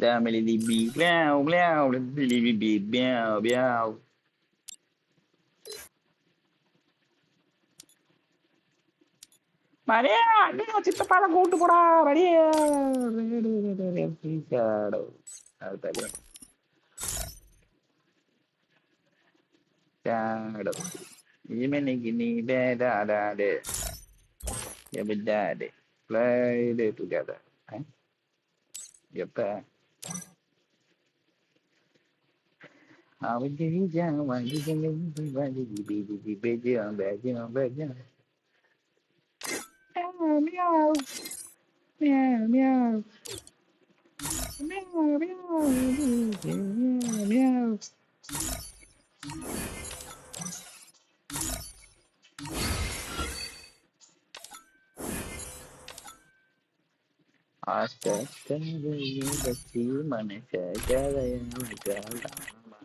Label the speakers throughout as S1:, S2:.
S1: Dame les débits. Miaou, miaou, les bébés. Miaou, miaou. Maria, నేను చిత్త పాల coat కూడా Maria. తీశాడు చాడు ఈమెనికి నీ బేదాడే ఎబిడ్డాడే ప్లే టుగెదర్ చెప్తా I would give you down when you can make me run to the baby, the baby, I'm back, you know, back, you know. Meow, meow, meow, meow, meow, meow, meow, meow. வச்சு மனுஷ கதையாடாமா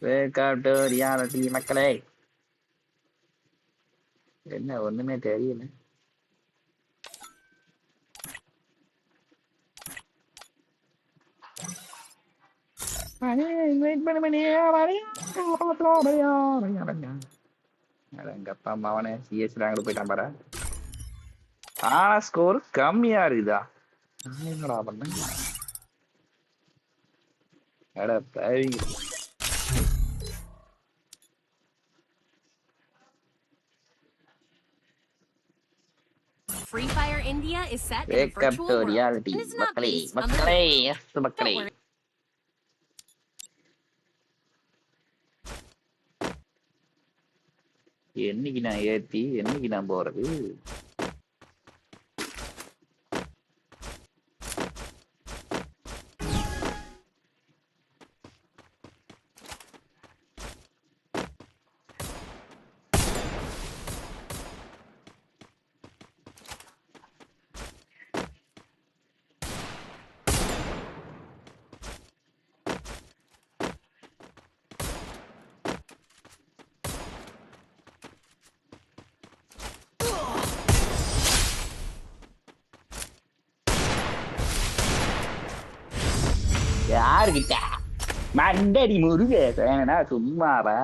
S1: welcome to reality மக்களே. என்ன ஒண்ணுமே தெரியல. எங்கப்பா அம்மாவனே சிஎஸ்ல அங்கே போயிட்டான் பாரு ஆனா ஸ்கோர் கம்மியா இருக்குதா என்னடா பண்ண அட பாவிங்க
S2: Free Fire India is set Wake in
S1: virtual up
S2: to
S1: reality.
S2: World. It is not based on the...
S1: என்னைக்கு நான் ஏத்தி என்னைக்கு நான் போறது? யாருக்கிட்ட மண்டடி முருகேசனா சும்மாவா?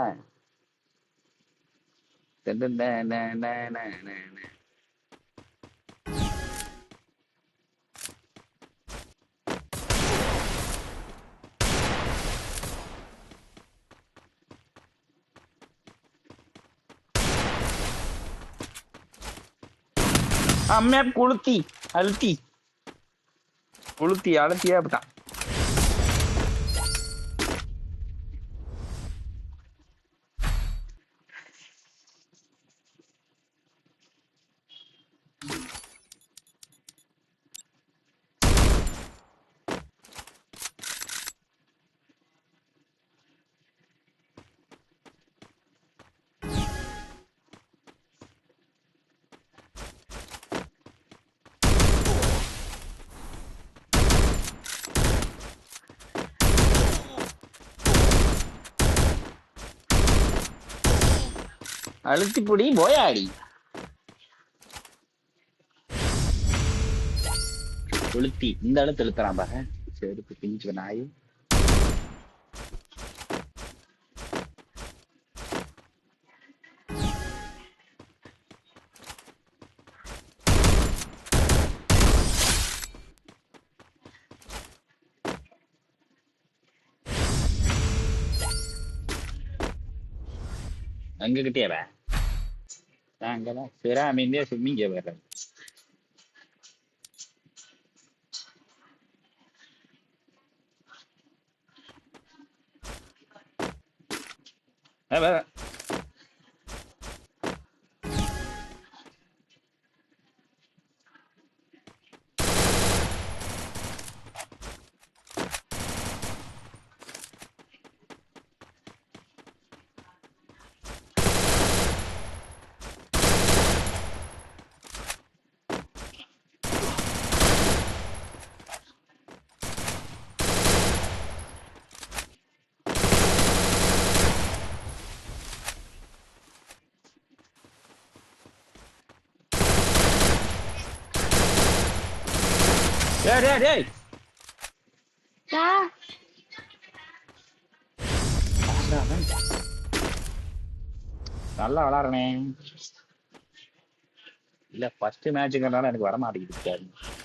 S1: அம்மே குளுத்தி அழுத்தி. குளுத்தி அழுத்தியே அப்படித்தான். அழுத்தி புடி போயாடி. கொளுத்தி இந்த அளவு தெளுத்தலாம் பாக செருப்பு பிஞ்சு நாய். அங்க கிட்டேவா tangana, será mi día sin mi llevar. டேய் டேய் டேய்
S3: டா.
S1: நல்லா விளாடுறனே. இல்ல ஃபர்ஸ்ட் மேட்சுங்கிறனால எனக்கு வர மாட்டேங்குது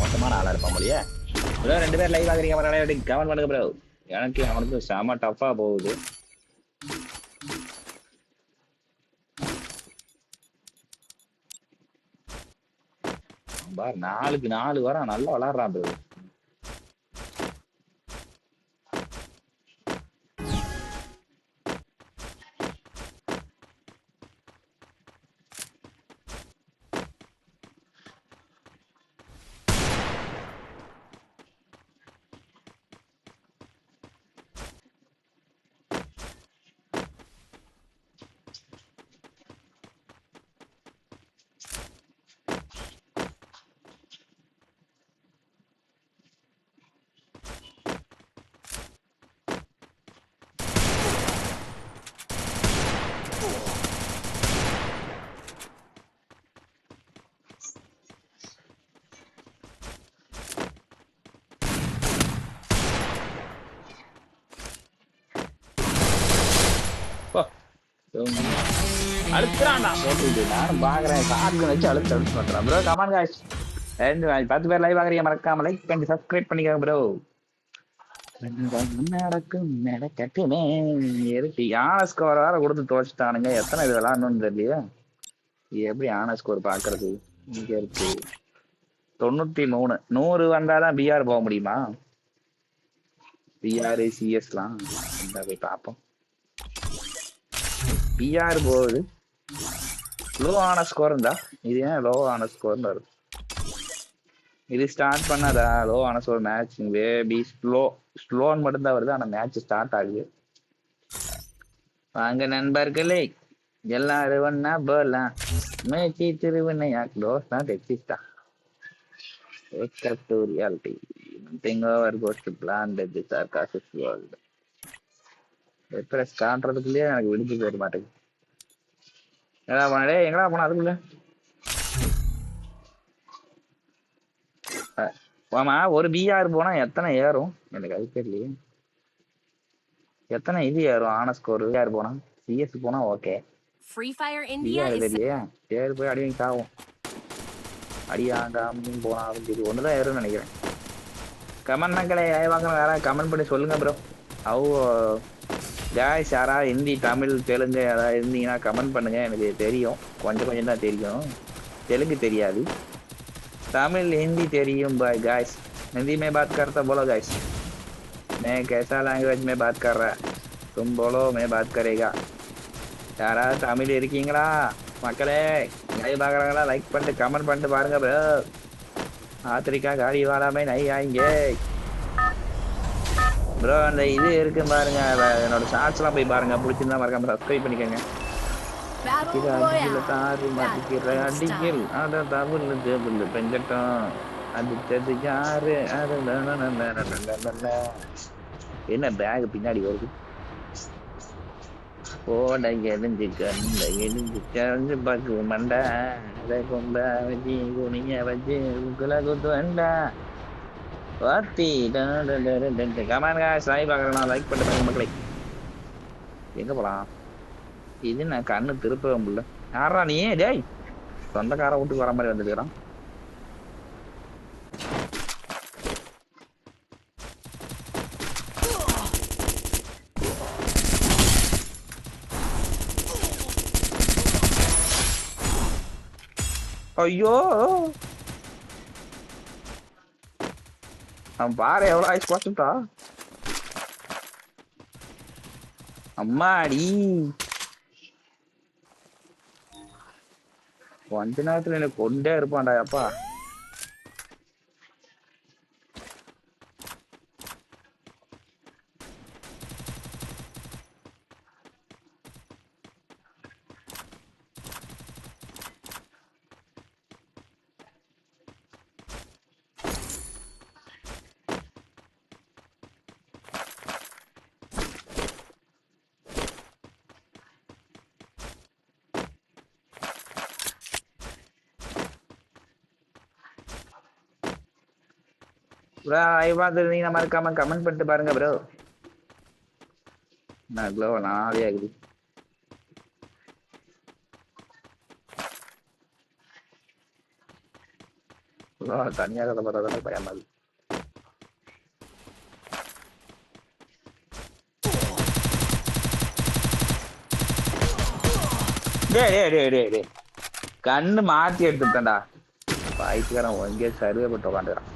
S1: மொத்தமான ஆளா இருப்பான் போலியே. ப்ரோ ரெண்டு பேர் லைவ் ஆகுறீங்க பரவாயில்ல கமெண்ட் பண்ணுங்க ப்ரோ. எனக்கு அவனுக்கு செம டஃப்பா போகுது. பார் நாலுக்கு நாலு வரான் நல்லா விளாடுறான் ப்ரோ. அழுத்துறான்டா. போட்டு நானும் பாக்குறேன். சார்ஜ் வச்சு அழுத்து அழுத்து பண்றேன். ப்ரோ கமான் காய்ஸ் ரெண்டு பத்து பேர் லைவ் ஆகுறீங்க மறக்காம லைக் பண்ணி சப்ஸ்கிரைப் பண்ணிக்கோங்க ப்ரோ நடக்கும் நடக்கட்டுமே. எதுக்கு? யானை ஸ்கோர் வேற கொடுத்து துவச்சிட்டானுங்க. எத்தனை இது விளாடணும்னு தெரியல இது எப்படி யானை ஸ்கோர் பாக்குறது? இங்க இருக்கு. தொண்ணூத்தி மூணு. நூறு வந்தாதான் பிஆர் போக முடியுமா? பிஆர் சிஎஸ்லாம் இந்த போய் பார்ப்போம். பிஆர் போகுது. லோ ஆன ஸ்கோர் இருந்தா? இது ஏன் லோ ஆன ஸ்கோர்னு வருது? இது ஸ்டார்ட் பண்ணாதா? லோ ஆன ஸ்கோர் மேட்ச் பேபி ஸ்லோ ஸ்லோன்னு மட்டும்தான் வருது. ஆனா மேட்ச் ஸ்டார்ட் ஆகுது. வாங்க நண்பர்களே எல்லாரும் ஒன்னா போலாம். மேட்சி திருவினையா? க்ளோஸ் தான் டெக்ஸிஸ்டா Wake up to reality. Nothing over goes to plan that this sarcastic world. எனக்கு விடிஞ்சு போயிட மாட்டேங்குது. எங்கடா போன? டேய் எங்கடா போன? அதுக்குள்ள. ஆமா ஒரு பிஆர் போனா எத்தனை ஏறும்? எனக்கு அது தெரியலையே. எத்தனை இது ஏறும்? ஆன ஸ்கோர் பிஆர் போனா? சிஎஸ் போனா okay
S2: Free Fire India
S1: PR
S2: is
S1: தெரியலையே. ஏறு போய் அடி வாங்கி சாவும் அடியாங்காமையும் போனாலும் சரி ஒண்ணுதான் ஏறும்னு நினைக்கிறேன். கமெண்ட் மக்களே வாங்க வேற கமெண்ட் பண்ணி சொல்லுங்க ப்ரோ அவு ஜாய்ஸ் யாரா ஹிந்தி தமிழ் தெலுங்கு யாராவது இருந்தீங்கன்னா கமெண்ட் பண்ணுங்க எனக்கு தெரியும் கொஞ்சம் கொஞ்சம் தான் தெரியும் தெலுங்கு தெரியாது तमिल हिंदी தெரியும் भाई गाइस हिंदी में बात करता बोलो गाइस मैं कैसा लैंग्वेज में बात कर रहा तुम बोलो मैं बात करेगा யாராவது தமிழ் இருக்கீங்களா மக்களே லைவ் பார்க்குறாங்களா லைக் பண்ணிட்டு கமெண்ட் பண்ணிட்டு பாருங்க ப்ரோ ஆத்திரிக்கா காடி வாடாமே நை ஆயிங்க ப்ரோ அந்த இது இருக்கு பாருங்க. என்னோட ஷார்ட்ஸ்லாம் போய் பாருங்க. பிடிச்சிருந்தா மறக்காம சப்ஸ்கிரைப் பண்ணிக்கோங்க. இது அடிக்கல தாறு மாட்டிக்கிற அடிக்கல் அட தவிர தேபிள் பெஞ்சட்டம். அடிச்சது யாரு? என்ன பேக் பின்னாடி வருது? போட எரிஞ்சு கண்ட எரிஞ்சு கரைஞ்சு பார்க்கு மண்டை. அதை கொண்ட வச்சு குனிய வச்சு குல குத்து வேண்டாம் வாத்தி கமான் சாய் பார்க்குறேன். லைக் பண்ண மக்களை. எங்கே போகலாம் இது நான் கண்ணு திருப்பவே முடியல. யாரா நீ? டேய் சொந்தக்கார வீட்டுக்கு வர மாதிரி வந்துருக்கிறான் ஐயோ. அவன் பாரு எவ்வளவு ஆயிடுச்சு குறைச்சுட்டா அம்மாடி. கொஞ்ச நேரத்துல எனக்கு கொண்டே இருப்பான்டா அப்பா ப்ரோ ஐ நீங்க மறக்காம கமெண்ட் பண்ணிட்டு பாருங்க ப்ரோ நான் க்ளோ நாளே ஆகுது. தனியாக கதை பார்த்தா பயமா இருக்கு. டேய் டேய் டே டே கண்ணு மாத்தி எடுத்துட்டேன்டா. பாய்ச்சிக்காரன் ஒங்கே சருவே போட்டு உட்காந்துக்கிறான்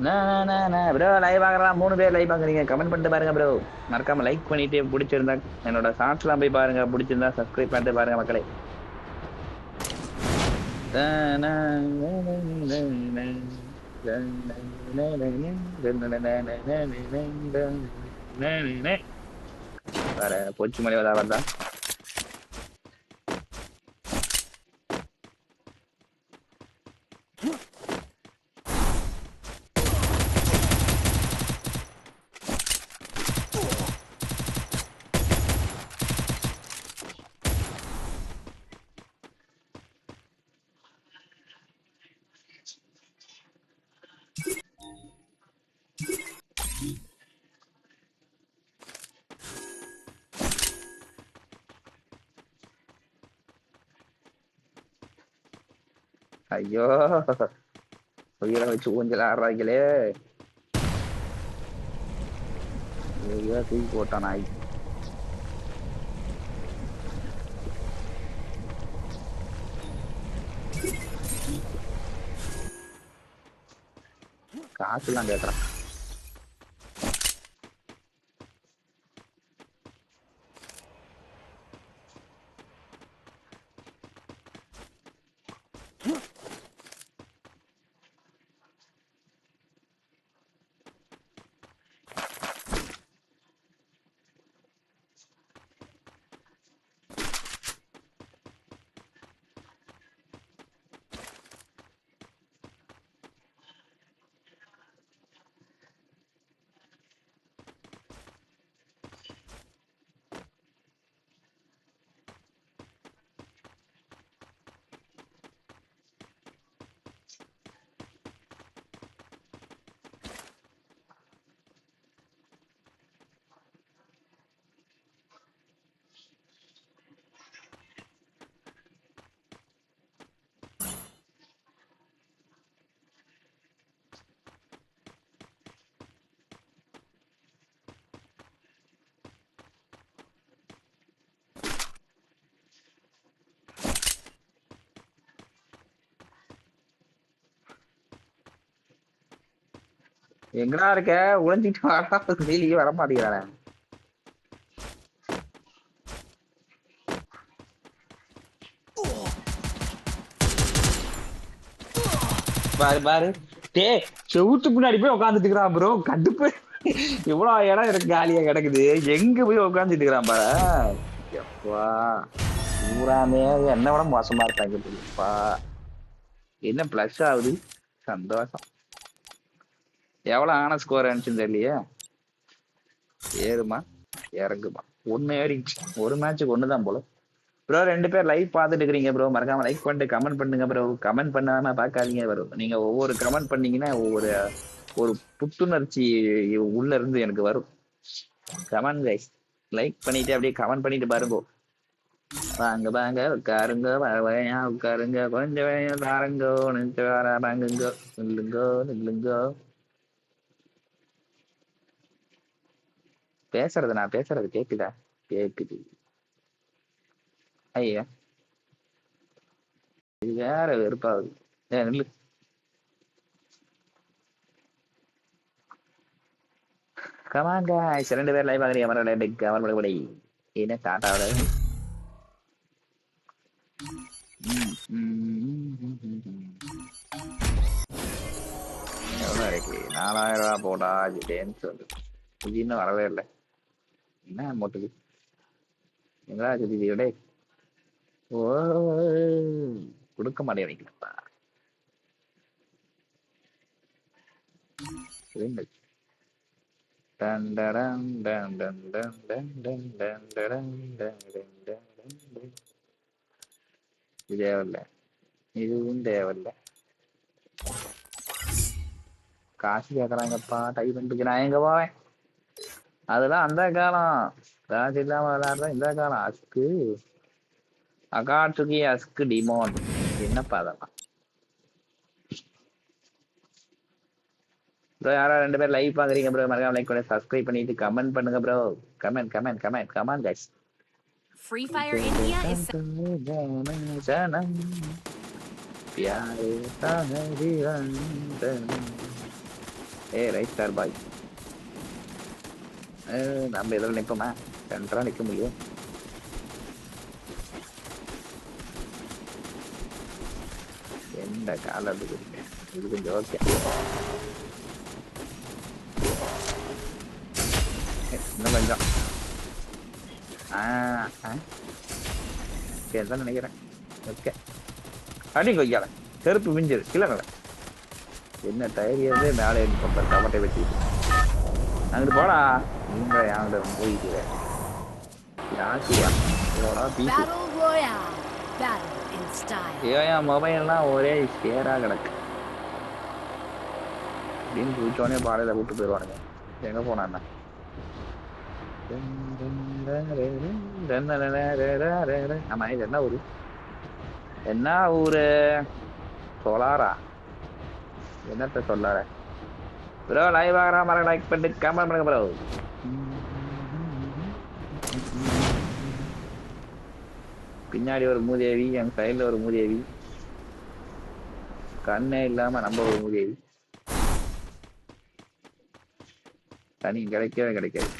S1: ப்ரோ லைவ் ஆகலாம் மூணு பேர் லைவ் ஆகுறீங்க கமெண்ட் பண்ணிட்டு பாருங்க ப்ரோ மறக்காம லைக் பண்ணிட்டு பிடிச்சிருந்தா என்னோட ஷார்ட்ஸ்லாம் போய் பாருங்க பிடிச்சிருந்தா சப்ஸ்கிரைப் பண்ணிட்டு பாருங்க மக்களே வேற பொச்சு மலை வதா வந்தா ஐயோ உயிரை வச்சு ஊஞ்சல் ஆடுறாங்களே ஐயோ தூக்கி போட்டான் நாய் காசுலாம் கேட்கறான் எங்கடா இருக்க? உழைஞ்சிட்டு வாடா. வெளியே வர மாட்டேங்கிறானே. பாரு பாரு. டே செவுத்து பின்னாடி போய் உட்காந்துட்டு இருக்கிறான் ப்ரோ கடுப்பு. இவ்வளவு இடம் இருக்கு காலியா கிடக்குது. எங்க போய் உட்காந்துட்டு இருக்கிறான் பாரு. எப்பா. ஊராமே என்ன விட மோசமா இருக்காங்க என்ன பிளஸ் ஆகுது? சந்தோஷம். எவ்வளவு ஆன ஸ்கோர் இருந்துச்சுன்னு தெரியலையே. ஏறுமா இறங்குமா. ஒண்ணு ஏறிச்சு ஒரு மேட்சுக்கு ஒண்ணுதான் போல. ப்ரோ ரெண்டு பேர் லைவ் பார்த்துட்டு இருக்கிறீங்க ப்ரோ மறக்காம லைக் பண்ணிட்டு கமெண்ட் பண்ணுங்க ப்ரோ கமெண்ட் பண்ணாம பார்க்காதீங்க ப்ரோ நீங்க ஒவ்வொரு கமெண்ட் பண்ணீங்கன்னா ஒவ்வொரு ஒரு புத்துணர்ச்சி உள்ள இருந்து எனக்கு வரும். கமெண்ட் கைஸ் லைக் பண்ணிட்டு அப்படியே கமெண்ட் பண்ணிட்டு பாருங்க வாங்க வாங்க உட்காருங்க வரையா உட்காருங்க. கொஞ்சம் வேணும் தாருங்கோ நின்று வர வாங்குங்க. நில்லுங்கோ நில்லுங்கோ. பேசுறது நான் பேசுறது கேக்குதா? கேக்குது. ஐயா. இது வேற வெறுப்பாகுது. ஏ நில்லு. கமாங்க ரெண்டு பேர் லைவ் ஆகுறீங்க. அவரோட பிக் அவரோட கூட என்ன டாட்டாவோட எவ்வளோ இருக்கு? நாலாயிரம் ரூபா போடா ஜிட்டேன்னு சொல்லு இது இன்னும் வரவே இல்லை. என்ன மொட்டுக்கு எங்களா சுத்தி ஓ கொடுக்க மாட்டேங்கிறீங்களப்பா ரெண்டு டன் டடன் டன் டன் டடன் டன் இது தேவையில்ல இதுவும் தேவையில்ல காசு கேக்குறாங்கப்பா டைப் பண்ணிட்டு நான் எங்க போவேன் அதெல்லாம் அந்த காலம் காசு இல்லாம விளையாடுற இந்த காலம் அஸ்கு அகாட்சுகி அஸ்கு டிமோன் என்னப்பா அதெல்லாம் ப்ரோ யாரா ரெண்டு பேர் லைவ் பாக்குறீங்க ப்ரோ மறக்காம லைக் பண்ணி சப்ஸ்கிரைப் பண்ணிட்டு கமெண்ட் பண்ணுங்க bro comment comment comment comment guys
S2: Free Fire India is
S1: ஜனம் பியாரே தனதிரந்தன் ஏ ரைட் சார் பாய் நம்ம எதில் நிற்போமா சென்டரா நிற்க முடியும். எந்த கால இது இது கொஞ்சம் ஓகே இன்னும் கொஞ்சம். ஆ ஆ. சரி தான் நினைக்கிறேன். ஓகே அடி கொய்யால. கருப்பு மிஞ்சிரு. கிளறல என்ன தைரியமே மேலே பண்ற கவட்டை வச்சு அங்கிட்டு போடா. நீங்க யாங்கிட்ட போயிட்டு யாசியா போடா மொபைல்லாம் ஒரே ஸ்கேராக கிடக்கு. அப்படின்னு குதிச்சோடனே பாடையில விட்டு போயிடுவானுங்க. எங்கே போனான்னா ஆமா இது என்ன ஊரு? என்ன ஊரு? சொலாரா? என்னத்த சொல்லார ப்ரோ லைவ் ஆகிறா மரம் லைக் பண்ணிட்டு கமெண்ட் பண்ணுங்க ப்ரோ பின்னாடி ஒரு மூதேவி என் சைடுல ஒரு மூதேவி. கண்ணே இல்லாம நம்ம ஒரு மூதேவி. தனி கிடைக்கவே கிடைக்காது.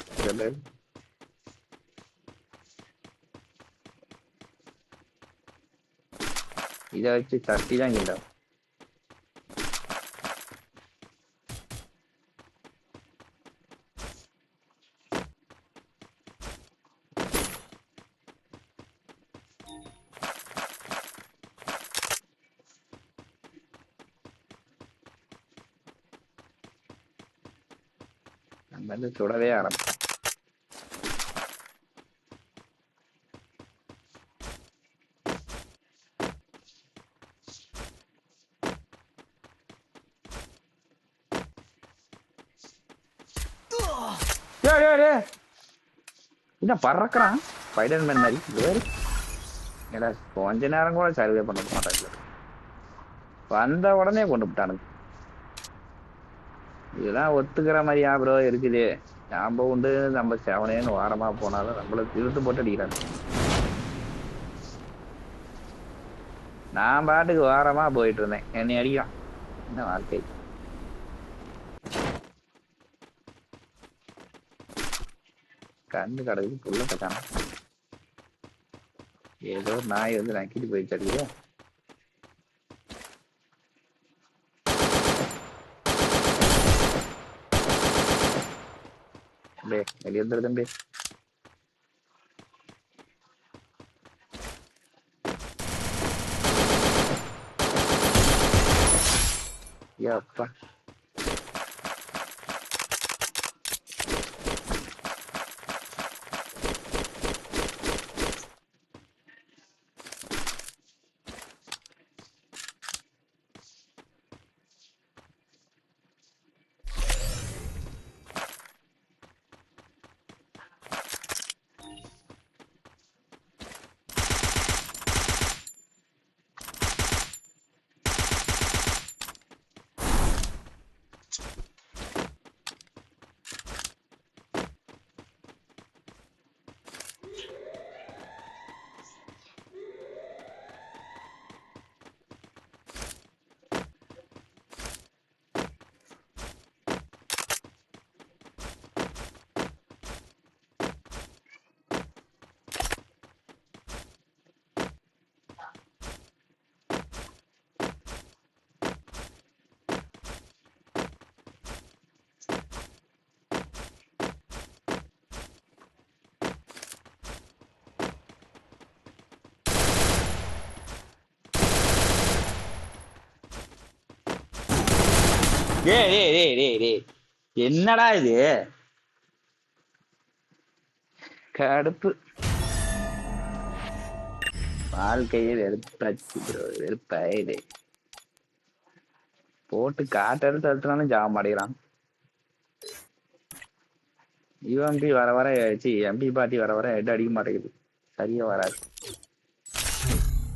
S1: இதை வச்சு தட்டி தான் கேட்டோம் நம்ம வந்து சுடவே ஆரம்பிச்சோம். என்ன பறக்குறான் ஸ்பைடர் மேன் மாதிரி வேறு ஏடா கொஞ்ச நேரம் கூட சர்வே பண்ண மாட்டாங்க வந்த உடனே கொண்டு விட்டானுங்க இதெல்லாம் ஒத்துக்கிற மாதிரியா ப்ரோ இருக்குது. ஞாபகம் உண்டு. நம்ம செவனேன்னு வாரமா போனாலும் நம்மள திருத்து போட்டு அடிக்கிறாங்க. நான் பாட்டுக்கு வாரமா போயிட்டு இருந்தேன். என்னை அடிக்கும். என்ன வாழ்க்கை? கண்ணு கடவுள் புள்ள கட்டான ஏதோ நாய் வந்து நக்கிட்டு போயிட்டு அடிக்கிறேன் தம்பி வெளியே வந்துரு தம்பி ஏ டேய் டேய் டேய் டேய் டேய் என்னடா இது? கடுப்பு. வாழ்க்கையை வெறுப்பாச்சு ப்ரோ வெறுப்பாயிடு. போட்டு காட்டு எடுத்து அழுத்தினாலும் ஜாபம் மாட்டேங்கிறான் யூஎம்பி வர வர ஆயிடுச்சு. எம்பி பாட்டி வர வர ஹெட் அடிக்க மாட்டேங்குது. சரியா வராது.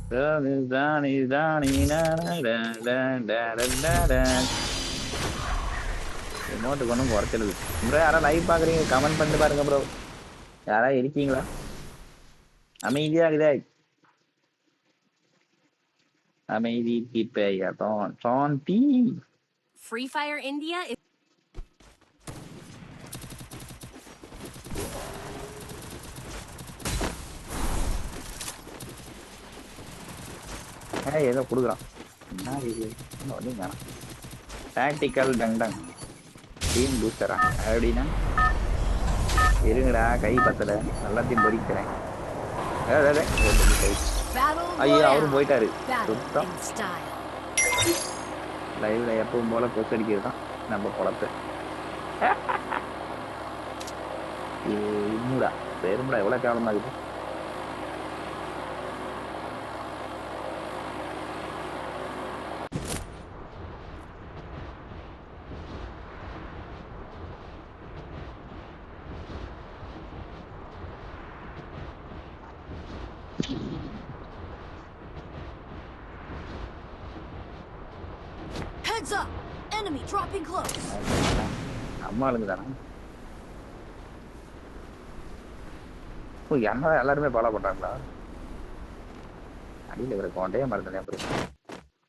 S1: இதுதான் தானி தானி ரிமோட்டுக்கு ஒன்றும் குறைச்சிடுது ப்ரோ யாரா லைவ் பார்க்குறீங்க கமெண்ட் பண்ணிட்டு பாருங்க ப்ரோ யாரா இருக்கீங்களா? அமைதியா இதே அமைதி தீப்பையா தான் சாந்தி
S2: Free Fire India is
S1: ஏதோ கொடுக்குறான். என்ன இது? ஒன்றும் வேணாம் டாக்டிக்கல் டங் டங் டீம் பூஸ்டரா அப்படின்னா இருங்கடா கை பத்தல. எல்லாத்தையும் பொறிக்கிறேன். ஐயோ அவரும். போயிட்டாரு. சுத்தம். லைவ்ல எப்பவும் போல கொசு அடிக்கிறது தான் நம்ம பொழப்பு. இன்னுடா பெருமுடா எவ்வளவு கேவலமா இருக்குது? அம்மா ஆளுங்க தானே ஓ என்ன எல்லாருமே பாலா பண்றாங்களா அடியில் இருக்கிற கோண்டையே மறந்துட்டேன் அப்புறம்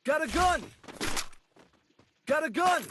S4: Got a gun! Got a gun!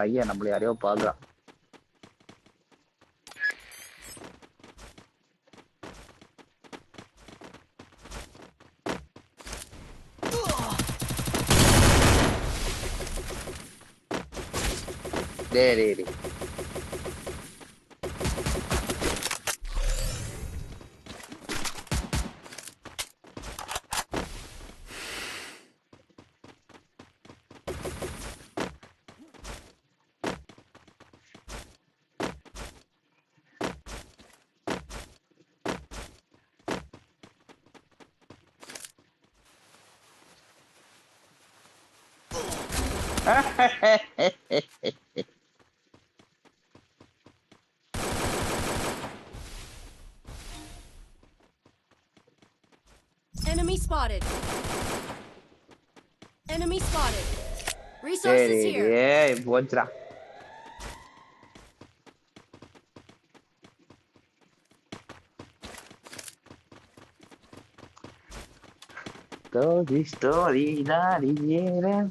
S1: பையன் நம்மள யாரையோ பாக்குறான் டேய் டேய் டேய்.
S2: Enemy spotted. Enemy spotted. Resources here.
S1: Yeah, buon tra. Story, story, la riviera.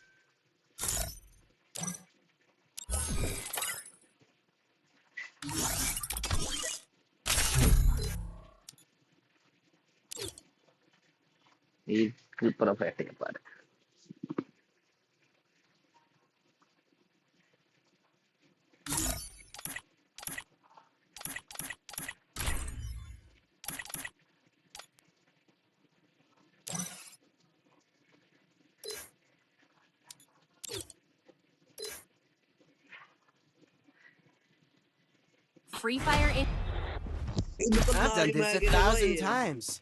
S2: Free Fire in.
S4: I've done this a thousand times.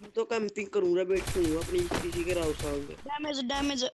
S5: तो कैंपिंग करूँगा बैठूँगा अपनी किसी के राउस आऊँगा
S3: डैमेज डैमेज